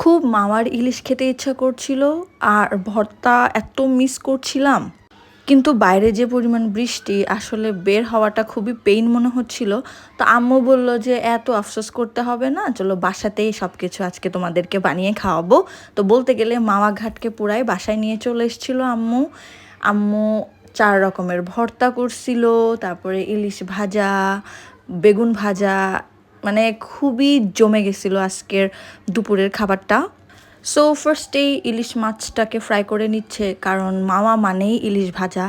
খুব মামার ইলিশ খেতে ইচ্ছা করছিল আর ভর্তা এত মিস করছিলাম। কিন্তু বাইরে যে পরিমাণ বৃষ্টি আসলে বের হওয়াটা খুবই পেইন মনে হচ্ছিল। তো আম্মু বলল যে, এত আফসোস করতে হবে না, চলো বাসাতেই সব কিছু আজকে তোমাদেরকে বানিয়ে খাওয়াবো। তো বলতে গেলে মামা ঘাটকে পুরাই বাসায় নিয়ে চলে এসেছিল আম্মু। আম্মু চার রকমের ভর্তা করছিল, তারপরে ইলিশ ভাজা, বেগুন ভাজা মানে খুবই জমে গেছিল আজকের দুপুরের খাবারটা। সো ফার্স্টেই ইলিশ মাছটাকে ফ্রাই করে নিচ্ছে, কারণ মামা মানেই ইলিশ ভাজা।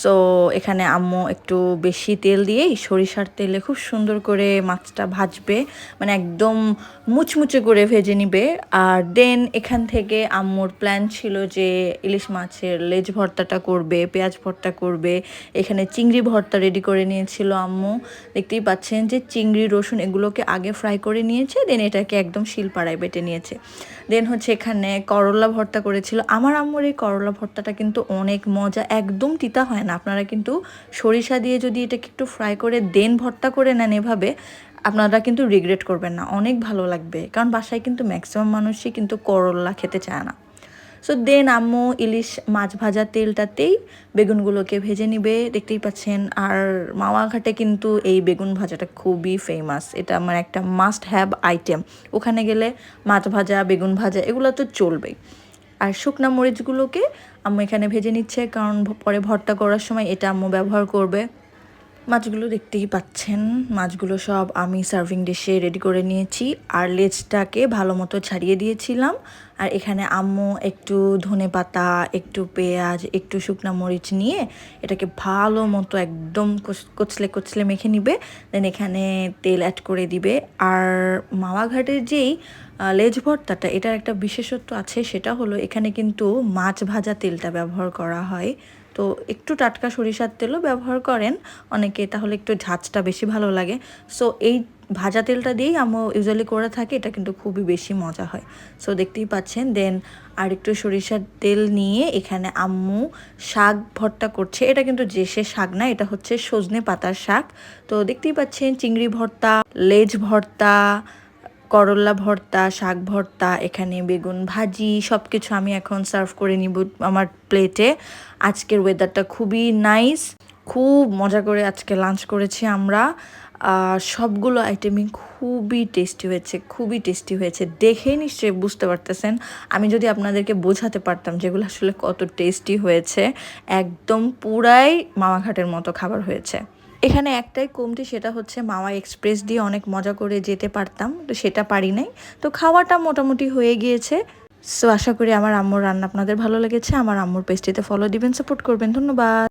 সো এখানে আম্মু একটু বেশি তেল দিয়েই সরিষার তেলে খুব সুন্দর করে মাছটা ভাজবে। মানে একদম মুচমুচে করে ভেজে নিবে। আর দেন এখান থেকে আম্মুর প্ল্যান ছিল যে ইলিশ মাছের লেজ ভর্তাটা করবে, পেঁয়াজ ভর্তা করবে। এখানে চিংড়ি ভর্তা রেডি করে নিয়েছিল আম্মু। দেখতেই পাচ্ছেন যে চিংড়ি, রসুন এগুলোকে আগে ফ্রাই করে নিয়েছে দেন এটাকে একদম শিলপাড়ায় বেটে নিয়েছে। দেন হচ্ছে এখানে করলা ভর্তা করেছিল। আমার আম্মুর এই করলা ভর্তাটা কিন্তু অনেক মজা, একদম তিতা হয় না। আপনারা কিন্তু সরিষা দিয়ে যদি এটাকে একটু ফ্রাই করে দেন ভর্তা করে নেন এভাবে, আপনারা কিন্তু রিগ্রেট করবেন না। অনেক ভালো লাগবে। কারণ বাসায় কিন্তু ম্যাক্সিমাম মানুষই কিন্তু করলা খেতে চায় না। সো দেন আম্মু ইলিশ মাছ ভাজা তেলটাতেই বেগুনগুলোকে ভেজে নিবে। দেখতেই পাচ্ছেন, আর মাওয়াঘাটে কিন্তু এই বেগুন ভাজাটা খুবই ফেমাস এটা আমার একটা মাস্ট হ্যাভ আইটেম ওখানে গেলে মাছ ভাজা, বেগুন ভাজা এগুলো তো চলবেই। আর শুকনা মরিচগুলোকে আম্মু এখানে ভেজে নিচ্ছে, কারণ পরে ভর্তা করার সময় এটা আম্মু ব্যবহার করবে। মাছগুলো দেখতেই পাচ্ছেন। মাছগুলো সব আমি সার্ভিং ডিশে রেডি করে নিয়েছি। আর লেজটাকে ভালো মতো ছাড়িয়ে দিয়েছিলাম। আর এখানে আম্মু একটু ধনে পাতা, একটু পেঁয়াজ, একটু শুকনা মরিচ নিয়ে এটাকে ভালো মতো একদম কচলে কচলে মেখে নিবে। দেন এখানে তেল অ্যাড করে দিবে। আর মাওয়াঘাটের যেই লেজ ভর্তাটা, এটার একটা বিশেষত্ব আছে, সেটা হলো এখানে কিন্তু মাছ ভাজা তেলটা ব্যবহার করা হয়। তো একটু টাটকা সরিষার তেলও ব্যবহার করেন অনেকে, তাহলে একটু ঝাঁচটা বেশি ভালো লাগে। সো এই ভাজা তেলটা দিয়েই আমি ইউজুয়ালি করে থাকি, এটা কিন্তু খুবই বেশি মজা হয়। সো দেখতেই পাচ্ছেন দেন আর একটু সরিষার তেল নিয়ে এখানে আম্মু শাক ভর্তা করছে। এটা কিন্তু সে শাক না, এটা হচ্ছে সজনে পাতার শাক। তো দেখতেই পাচ্ছেন, চিংড়ি ভর্তা, লেজ ভর্তা করল্লা ভর্তা, শাক ভর্তা, এখানে বেগুন ভাজি সব কিছু আমি এখন সার্ভ করে নিব আমার প্লেটে আজকের ওয়েদারটা খুবই নাইস খুব মজা করে আজকে লাঞ্চ করেছি আমরা। সবগুলো আইটেমই খুবই টেস্টি হয়েছে, খুবই টেস্টি হয়েছে। দেখেই নিশ্চয়ই বুঝতে পারতেছেন। আমি যদি আপনাদেরকে বোঝাতে পারতাম যেগুলো আসলে কত টেস্টি হয়েছে, একদম পুরাই মামাঘাটের মতো খাবার হয়েছে। এখানে একটাই কমতি, সেটা হচ্ছে মাওয়া এক্সপ্রেস দিয়ে অনেক মজা করে যেতে পারতাম, তো সেটা পারি নাই। তো খাওয়াটা মোটামুটি হয়ে গিয়েছে। সো আশা করি আমার আম্মুর রান্না আপনাদের ভালো লেগেছে। আমার আম্মুর পেস্টিতে ফলো দিবেন সাপোর্ট করবেন। ধন্যবাদ।